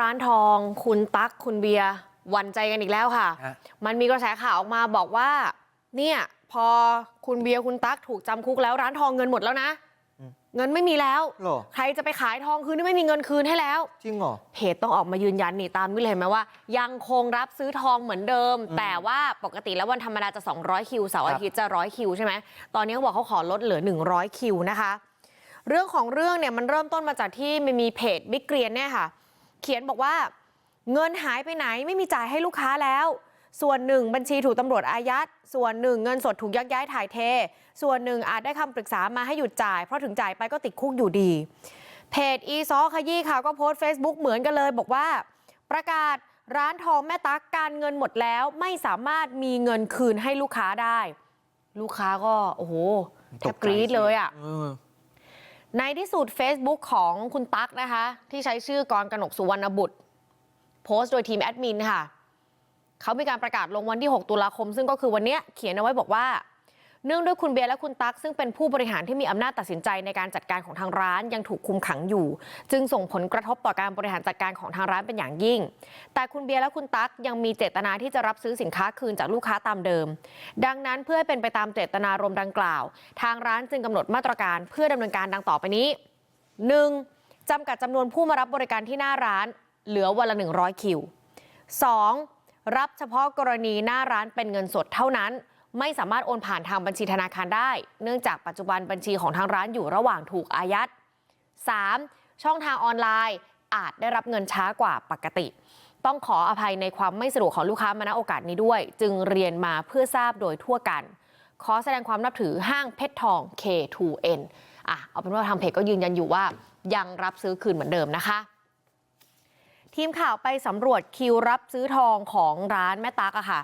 ร้านทอง คุณตั๊กคุณเบียร์หวันใจกันอีกแล้วค่ะฮะมันมีกระแสข่าวออกมาบอกว่า เนี่ย พอคุณเบียร์คุณตั๊กถูกจำคุกแล้วร้านทองเงินหมดแล้วนะเงินไม่มีแล้วเหรอใครจะไปขายทองคืนนี่ไม่มีเงินคืนให้แล้ว จริงเหรอ เพจต้องออกมายืนยันนี่ตามนี้เลยเห็นไหมว่า ยังคงรับซื้อทองเหมือนเดิม แต่ว่าปกติแล้ววันธรรมดาจะ 200 คิวเสาร์อาทิตย์จะ100คิวใช่ไหม ตอนนี้เขาบอกเขาขอลดเหลือ 100 คิวนะคะ เรื่องของเรื่องเนี่ยมันเริ่มต้นมาจากที่มันมีเพจบิ๊กเกรียนเนี่ยค่ะ เขียนบอกว่าเงินหายไปไหนไม่มีจ่ายให้ลูกค้าแล้วส่วนหนึ่งบัญชีถูกตำรวจอายัดส่วนหนึ่งเงินสดถูกยักย้ายถ่ายเท ส่วนหนึ่งอาจได้คำปรึกษามาให้หยุดจ่ายเพราะถึงจ่ายไปก็ติดคุกอยู่ดี เพจอีซอขยี้ข่าวก็โพสต์ Facebook เหมือนกันเลย บอกว่า ประกาศร้านทองแม่ตั๊กการเงินหมดแล้วไม่สามารถมีเงินคืนให้ลูกค้าได้ ลูกค้าก็โอ้โหแทบกรี๊ดเลยอะ ในที่สุดเฟซบุ๊กของคุณตั๊กนะคะที่ใช้ชื่อกรกนกสุวรรณบุตร โพสต์โดยทีมแอดมินค่ะเขามีการประกาศลงวันที่ 6 ตุลาคมซึ่งก็คือวันนี้เขียนเอาไว้บอกว่า ด้วยคุณเบียร์และคุณตั๊กซึ่งเป็นผู้บริหารที่มีอำนาจตัดสินใจในการจัดการของทางร้านยังถูกคุมขังอยู่จึงส่งผลกระทบต่อการบริหารจัดการของทางร้านเป็นอย่างยิ่ง แต่คุณเบียร์และคุณตั๊กยังมีเจตนาที่จะรับซื้อสินค้าคืนจากลูกค้าตามเดิม ดังนั้นเพื่อให้เป็นไปตามเจตนารมณ์ดังกล่าว ทางร้านจึงกำหนดมาตรการเพื่อดำเนินการดังต่อไปนี้ 1. จำกัดจำนวนผู้มารับบริการที่หน้าร้าน เหลือวันละ 100 คิว 2. รับเฉพาะกรณีหน้าร้านเป็นเงินสดเท่านั้น ไม่สามารถโอนผ่านทางบัญชีธนาคารได้เนื่องจากปัจจุบันบัญชีของทางร้านอยู่ระหว่างถูกอายัด 3. ช่องทางออนไลน์อาจได้รับเงินช้ากว่าปกติ ต้องขออภัยในความไม่สะดวกของลูกค้ามาณโอกาสนี้ด้วย จึงเรียนมาเพื่อทราบโดยทั่วกัน ขอแสดงความนับถือห้างเพชรทอง K2N อะเอาเป็นว่าทางเพจก็ยืนยันอยู่ว่ายังรับซื้อคืนเหมือนเดิมนะคะ ทีมข่าวไปสำรวจคิวรับซื้อทองของร้านแม่ตักอะค่ะ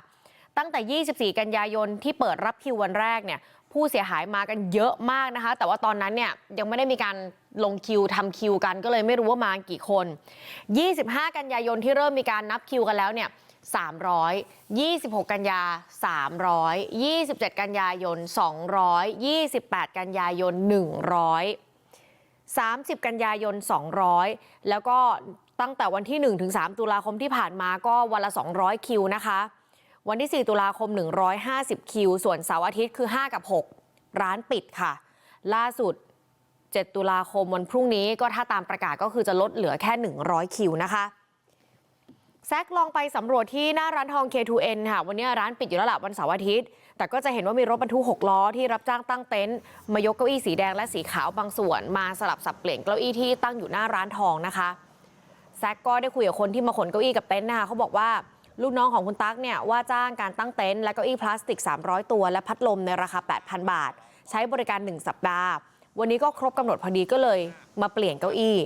ตั้งแต่ 24 กันยายนที่เปิดรับคิววันแรกเนี่ยผู้เสียหายมากันเยอะมากนะคะ แต่ว่าตอนนั้นเนี่ยยังไม่ได้มีการลงคิวทำคิวกันก็เลยไม่รู้ว่ามากี่คน 25 กันยายนที่เริ่มมีการนับคิวกันแล้วเนี่ย300 26 กันยา 300 27 กันยายน 200 28 กันยายน 100 30 กันยายน 200 แล้วก็ตั้งแต่วันที่ 1 ถึง 3 ตุลาคมที่ผ่านมาก็วันละ 200 คิวนะคะ วันที่ 4 ตุลาคม 150 คิว ส่วนเสาร์อาทิตย์คือ 5 กับ 6 ร้านปิดค่ะ ล่าสุด 7 ตุลาคมวันพรุ่งนี้ก็ถ้าตามประกาศก็คือจะลดเหลือแค่ 100 คิวนะคะแซกลองไปสำรวจที่หน้าร้านทอง K2N ค่ะ วันนี้ร้านปิดอยู่แล้วล่ะวันเสาร์อาทิตย์ แต่ก็จะเห็นว่ามีรถบรรทุก 6 ล้อที่รับจ้างตั้งเต็นท์มายกเก้าอี้สีแดงและสีขาวบางส่วน มาสลับสับเปลี่ยนเก้าอี้ที่ตั้งอยู่หน้าร้านทองนะคะแซกก็ได้คุยกับคนที่มาขนเก้าอี้กับเต็นท์นะคะเขาบอกว่า ลูกน้องของคุณตั๊กเนี่ยว่าจ้างการตั้งเต็นท์และเก้าอี้พลาสติก 300 ตัวและพัดลมในราคา 8,000 บาท ใช้บริการ 1 สัปดาห์ วันนี้ก็ครบกำหนดพอดีก็เลยมาเปลี่ยนเก้าอี้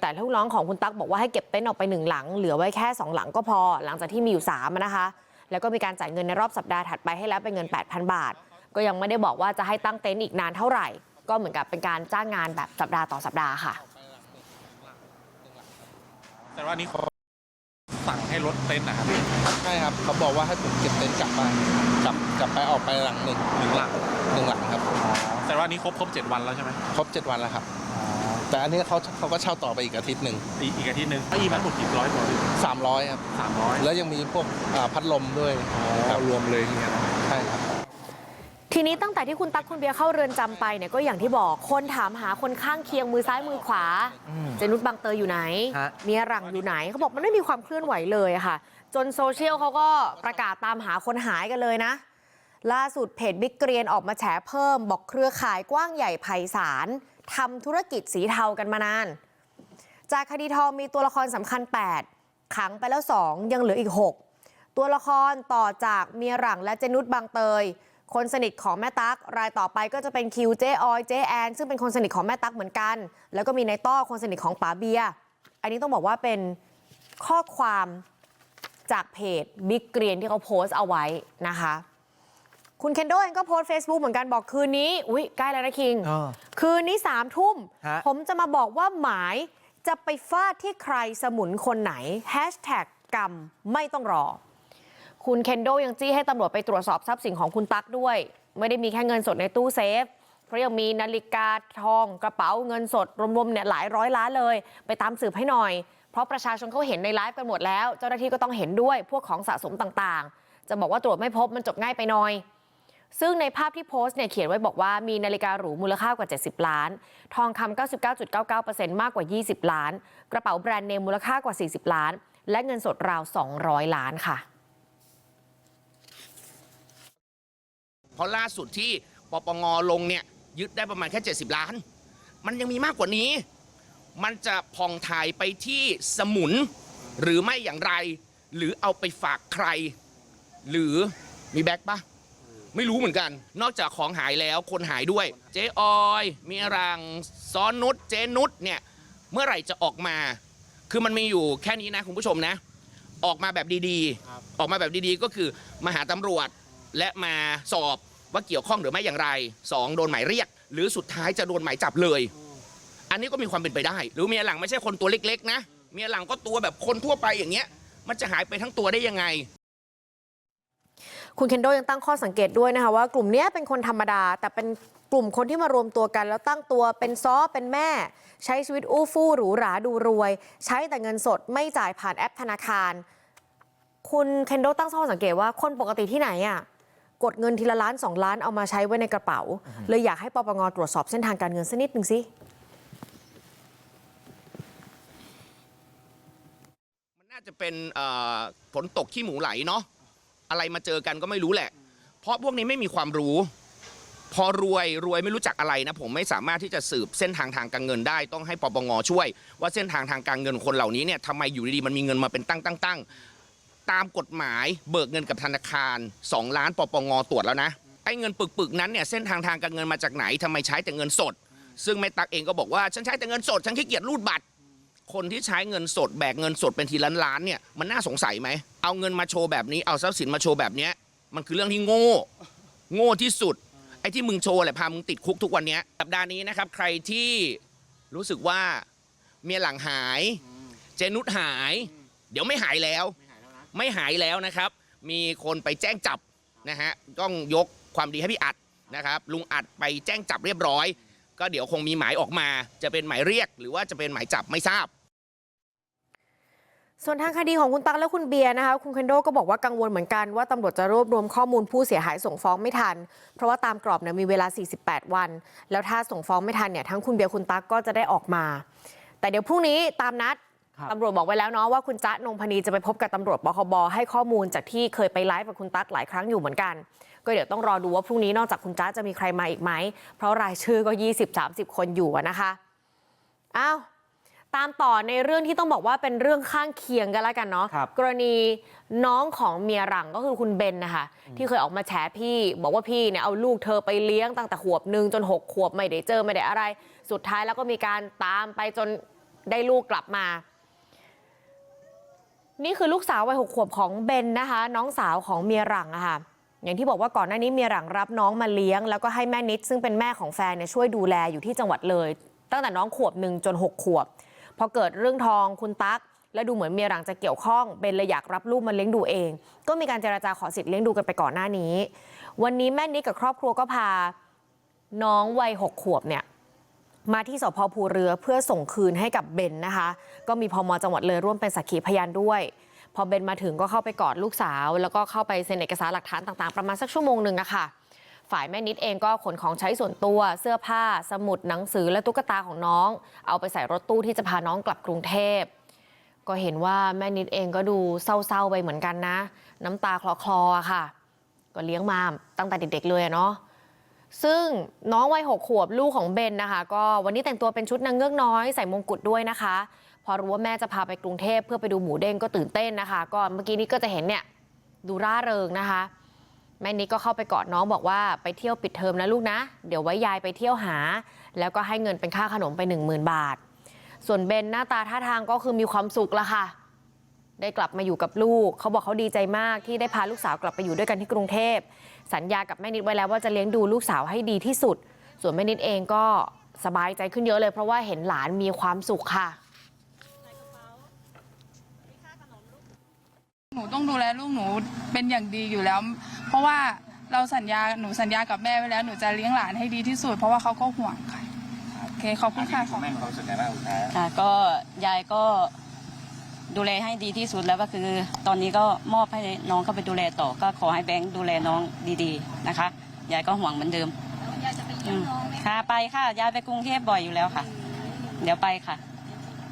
แต่ลูกน้องของคุณตั๊กบอกว่าให้เก็บเต็นท์ออกไปหนึ่งหลัง เหลือไว้แค่ 2 หลังก็พอ หลังจากที่มีอยู่3นะคะ แล้วก็มีการจ่ายเงินในรอบสัปดาห์ถัดไปให้แล้วเป็นเงิน 8,000 บาท ก็ยังไม่ได้บอกว่าจะให้ตั้งเต็นท์อีกนานเท่าไหร่ ก็เหมือนกับเป็นการจ้างงานแบบสัปดาห์ต่อสัปดาห์ค่ะ แต่ว่านี่เขาสั่งให้ รถเต็นท์นะครับใช่ครับ เขาบอกว่าให้ผมเก็บเต็นท์กลับบ้านกลับกลับไปออกไปหลังหนึ่งหนึ่งหลังหนึ่งหลังครับแต่ว่านี่ครบครบเจ็ดวันแล้วใช่ไหมครบเจ็ดวันแล้วครับ แต่อันนี้เขาเขาก็เช่าต่อไปอีกอาทิตย์หนึ่งอีกอีกอาทิตย์หนึ่งอีมันหมดกี่ร้อยตัวสามร้อยครับสามร้อยแล้วยังมีพวกอ่าพัดลมด้วยครับรวมเลยทีเนี้ยนะใช่ครับที นี้ตั้งแต่ที่คุณตั๊กคุณเบียร์เข้าเรือนจำไปเนี่ยก็อย่างที่บอกคนถามหาคนข้างเคียงมือซ้ายมือขวาอืมเจนุชบางเตยอยู่ไหนฮะเมียหลังอยู่ไหนเขาบอกมันไม่มีความเคลื่อนไหวเลยอะค่ะ จนโซเชียลเขาก็ประกาศตามหาคนหายกันเลยนะ ล่าสุดเพจบิ๊กเกรียนออกมาแฉเพิ่ม บอกเครือข่ายกว้างใหญ่ไพศาลทำธุรกิจสีเทากันมานาน จากคดีทองมีตัวละครสำคัญ 8 ขังไปแล้ว 2 ยังเหลืออีก 6 ตัวละครต่อจากเมียหลังและเจนุชบางเตย คนสนิทของแม่ตั๊กรายต่อไปก็จะเป็นคิวเจออยเจแอนซึ่งเป็นคนสนิทของแม่ตั๊กเหมือนกัน แล้วก็มีนายต้อคนสนิทของป๋าเบียร์อันนี้ต้องบอกว่าเป็นข้อความจากเพจบิ๊กเกรียนที่เขาโพสต์เอาไว้นะคะ คุณเคนโดเองก็โพสต์ Facebook เหมือนกันบอกคืนนี้อุ้ยใกล้แล้วนะคิงเออคืนนี้สามทุ่มฮะผมจะมาบอกว่าหมายจะไปฟาดที่ใครสมุนคนไหนแฮชแท็กกรรมไม่ต้องรอ คุณเคนโดยังจี้ให้ตำรวจไปตรวจสอบทรัพย์สินของคุณตั๊กด้วย ไม่ได้มีแค่เงินสดในตู้เซฟ เพราะยังมีนาฬิกาทองกระเป๋าเงินสดรวมๆเนี่ยหลายร้อยล้านเลย ไปตามสืบให้หน่อย เพราะประชาชนเขาเห็นในไลฟ์กันหมดแล้ว เจ้าหน้าที่ก็ต้องเห็นด้วยพวกของสะสมต่างๆ จะบอกว่าตรวจไม่พบมันจบง่ายไปหน่อยซึ่งในภาพที่โพสต์เนี่ยเขียนไว้บอกว่ามีนาฬิกาหรูมูลค่ากว่า 70 ล้าน ทองคำ99.99%มากกว่า 20 ล้าน กระเป๋าแบรนด์เนมมูลค่ากว่า 40 ล้าน และเงินสดราว 200 ล้านค่ะ เพ ราะล่าสุดที่ปปงลงเนี่ยยึดได้ประมาณแค่ 70 ล้าน มันยังมีมากกว่านี้ มันจะพองถ่ายไปที่สมุนหรือไม่อย่างไร หรือเอาไปฝากใคร หรือมีแบ็คปะไม่รู้เหมือนกัน นอกจากของหายแล้วคนหายด้วย เจ๊ออยมีรังซ้อนนุชเจ๊นุชเนี่ยเมื่อไหร่จะออกมา คือมันมีอยู่แค่นี้นะคุณผู้ชมนะ ออกมาแบบดีๆ ออกมาแบบดีๆก็คือมาหาตำรวจและมาสอบ ว่าเกี่ยวข้องหรือไม่อย่างไรสองโดนหมายเรียก หรือสุดท้ายจะโดนหมายจับเลย อันนี้ก็มีความเป็นไปได้ หรือเมียหลังไม่ใช่คนตัวเล็กๆนะเมียหลังก็ตัวแบบคนทั่วไปอย่างเงี้ย มันจะหายไปทั้งตัวได้ยังไงคุณเคนโดยังตั้งข้อสังเกตด้วยนะคะว่ากลุ่มเนี้ยเป็นคนธรรมดา แต่เป็นกลุ่มคนที่มารวมตัวกัน แล้วตั้งตัวเป็นซ้อเป็นแม่ ใช้ชีวิตอู้ฟู่หรูหราดูรวย ใช้แต่เงินสดไม่จ่ายผ่านแอปธนาคาร คุณเคนโดตั้งข้อสังเกตว่าคนปกติที่ไหนอะ ดเงินทีละล้านสองล้านเอามาใช้ไว้ในกระเป๋า เลยอยากให้ปปงตรวจสอบเส้นทางการเงินสักนิดหนึ่งสิมันน่าจะเป็นเอ่อฝนตกขี้หมูไหลเนาะอะไรมาเจอกันก็ไม่รู้แหละ เพราะพวกนี้ไม่มีความรู้ พอรวยรวยไม่รู้จักอะไรนะ ผมไม่สามารถที่จะสืบเส้นทางทางการเงินได้ ต้องให้ปปงช่วย ว่าเส้นทางทางการเงินของคนเหล่านี้เนี่ยทำไมอยู่ดีๆมันมีเงินมาเป็นตั้งตั้งตั้ง ตามกฎหมายเบิกเงินกับธนาคาร 2 ล้านปปงตรวจแล้วนะไอ้เงินปึกๆนั้นเนี่ยเส้นทางทางการเงินมาจากไหนทำไมใช้แต่เงินสด ซึ่งแม่ตักเองก็บอกว่าฉันใช้แต่เงินสดฉันขี้เกียจรูดบัตร คนที่ใช้เงินสดแบกเงินสดเป็นทีล้านล้านๆเนี่ยมันน่าสงสัยไหมเอาเงินมาโชว์แบบนี้เอาทรัพย์สินมาโชว์แบบเนี้ยมันคือเรื่องที่โง่ โง่ที่สุด ไอ้ที่มึงโชว์แหละพามึงติดคุกทุกวันเนี้ยสัปดาห์นี้นะครับ ใครที่รู้สึกว่าเมียหลังหาย เจนุสหาย เดี๋ยวไม่หายแล้ว ไม่หายแล้วนะครับ มีคนไปแจ้งจับนะฮะต้องยกความดีให้พี่อัดนะครับลุงอัดไปแจ้งจับเรียบร้อย ก็เดี๋ยวคงมีหมายออกมา จะเป็นหมายเรียกหรือว่าจะเป็นหมายจับไม่ทราบส่วนทางคดีของคุณตั๊กและคุณเบียร์นะคะคุณเคนโดก็บอกว่ากังวลเหมือนกันว่าตำรวจจะรวบรวมข้อมูลผู้เสียหายส่งฟ้องไม่ทัน เพราะว่าตามกรอบเนี่ยมีเวลา 48 วัน แล้วถ้าส่งฟ้องไม่ทันเนี่ยทั้งคุณเบียร์คุณตั๊กก็จะได้ออกมา แต่เดี๋ยวพรุ่งนี้ตามนัด ตำรวจบอกไว้แล้วเนาะว่าคุณจ๊ะนงพนีจะไปพบกับตำรวจบคบให้ข้อมูลจากที่เคยไปไลฟ์กับคุณตั๊กหลายครั้งอยู่เหมือนกัน ก็เดี๋ยวต้องรอดูว่าพรุ่งนี้นอกจากคุณจ๊ะจะมีใครมาอีกไหมเพราะรายชื่อก็20-30 คนอยู่อะนะคะอ้าวตามต่อในเรื่องที่ต้องบอกว่าเป็นเรื่องข้างเคียงกันแล้วกันเนาะครับกรณีน้องของเมียหลังก็คือคุณเบนนะคะที่เคยออกมาแฉพี่ บอกว่าพี่เนี่ยเอาลูกเธอไปเลี้ยงตั้งแต่ขวบหนึ่งจนหกขวบไม่ได้เจอไม่ได้อะไร สุดท้ายแล้วก็มีการตามไปจนได้ลูกกลับมา นี่คือลูกสาววัยหกขวบของเบนนะคะน้องสาวของเมียหลังอะค่ะอย่างที่บอกว่าก่อนหน้านี้เมียหลังรับน้องมาเลี้ยง แล้วก็ให้แม่นิดซึ่งเป็นแม่ของแฟนเนี่ยช่วยดูแลอยู่ที่จังหวัดเลย ตั้งแต่น้องขวบหนึ่งจนหกขวบพอเกิดเรื่องทองคุณตั๊กแล้วดูเหมือนเมียหลังจะเกี่ยวข้องเบนเลยอยากรับลูกมาเลี้ยงดูเอง ก็มีการเจราจาขอสิทธิ์เลี้ยงดูกันไปก่อนหน้านี้ วันนี้แม่นิดกับครอบครัวก็พาน้องวัยหกขวบเนี่ย มาที่สพภูเรือเพื่อส่งคืนให้กับเบนนะคะ ก็มีพมจังหวัดเลยร่วมเป็นสักขีพยานด้วย พอเบนมาถึงก็เข้าไปกอดลูกสาว แล้วก็เข้าไปเซ็นเอกสารหลักฐานต่างๆ ประมาณสักชั่วโมงหนึ่งอะค่ะ ฝ่ายแม่นิดเองก็ขนของใช้ส่วนตัวเสื้อผ้า สมุดหนังสือและตุ๊กตาของน้อง เอาไปใส่รถตู้ที่จะพาน้องกลับกรุงเทพก็เห็นว่าแม่นิดเองก็ดูเศร้าๆไปเหมือนกันนะ น้ำตาคลอๆค่ะ ก็เลี้ยงมาตั้งแต่เด็กๆเลยอะเนาะ ซึ่งน้องวัยหกขวบลูกของเบนนะคะก็วันนี้แต่งตัวเป็นชุดนางเงือกน้อยใส่มงกุฎด้วยนะคะ พอรู้ว่าแม่จะพาไปกรุงเทพเพื่อไปดูหมูเด้งก็ตื่นเต้นนะคะ ก็เมื่อกี้นี้ก็จะเห็นเนี่ยดูร่าเริงนะคะ แม่นิดก็เข้าไปกอดน้องบอกว่าไปเที่ยวปิดเทอมนะลูกนะ เดี๋ยวไว้ยายไปเที่ยวหา แล้วก็ให้เงินเป็นค่าขนมไป1 0,000บาท ส่วนเบนหน้าตาท่าทางก็คือมีความสุขละค่ะ ได้กลับมาอยู่กับลูก เขาบอกเขาดีใจมากที่ได้พาลูกสาวกลับไปอยู่ด้วยกันที่กรุงเทพ สัญญากับแม่นิดไว้แล้วว่าจะเลี้ยงดูลูกสาวให้ดีที่สุด ส่วนแม่นิดเองก็สบายใจขึ้นเยอะเลยเพราะว่าเห็นหลานมีความสุขค่ะ หนูต้องดูแลลูกหนูเป็นอย่างดีอยู่แล้ว เพราะว่าเราสัญญาหนูสัญญากับแม่ไว้แล้วหนูจะเลี้ยงหลานให้ดีที่สุด เพราะว่าเขาก็ห่วงค่ะโอเคขอบคุณค่ะขอบคุณค่ะก็ยายก็ ดูแลให้ดีที่สุดแล้วก็คือ ตอนนี้ก็มอบให้น้องเข้าไปดูแลต่อ ก็ขอให้แบงค์ดูแลน้องดีๆนะคะยายก็ห่วงเหมือนเดิมยายจะไปเยี่ยมน้องไหมค่ะไปค่ะยายไปกรุงเทพบ่อยอยู่แล้วค่ะ เดี๋ยวไปค่ะ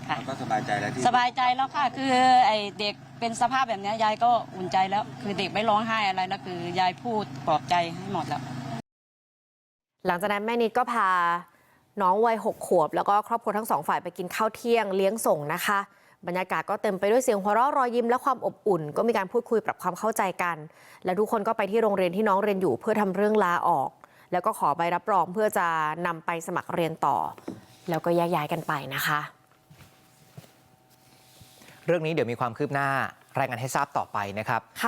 ค่ะก็สบายใจแล้วที่สบายใจแล้วค่ะ คือไอเด็กเป็นสภาพแบบเนี้ยยายก็อุ่นใจแล้ว คือเด็กไม่ร้องไห้อะไรแล้วคือยายพูดปลอบใจให้หมดแล้ว หลังจากนั้นแม่นิดก็พาน้องวัยหกขวบ แล้วก็ครอบครัวทั้งสองฝ่ายไปกินข้าวเที่ยงเลี้ยงส่งนะคะ บรรยากาศก็เต็มไปด้วยเสียงหัวเราะรอยยิ้มและความอบอุ่น ก็มีการพูดคุยปรับความเข้าใจกัน และทุกคนก็ไปที่โรงเรียนที่น้องเรียนอยู่เพื่อทำเรื่องลาออก แล้วก็ขอใบรับรองเพื่อจะนำไปสมัครเรียนต่อ แล้วก็แยกย้ายกันไปนะคะ เรื่องนี้เดี๋ยวมีความคืบหน้ารายงานให้ทราบต่อไปนะครับค่ะ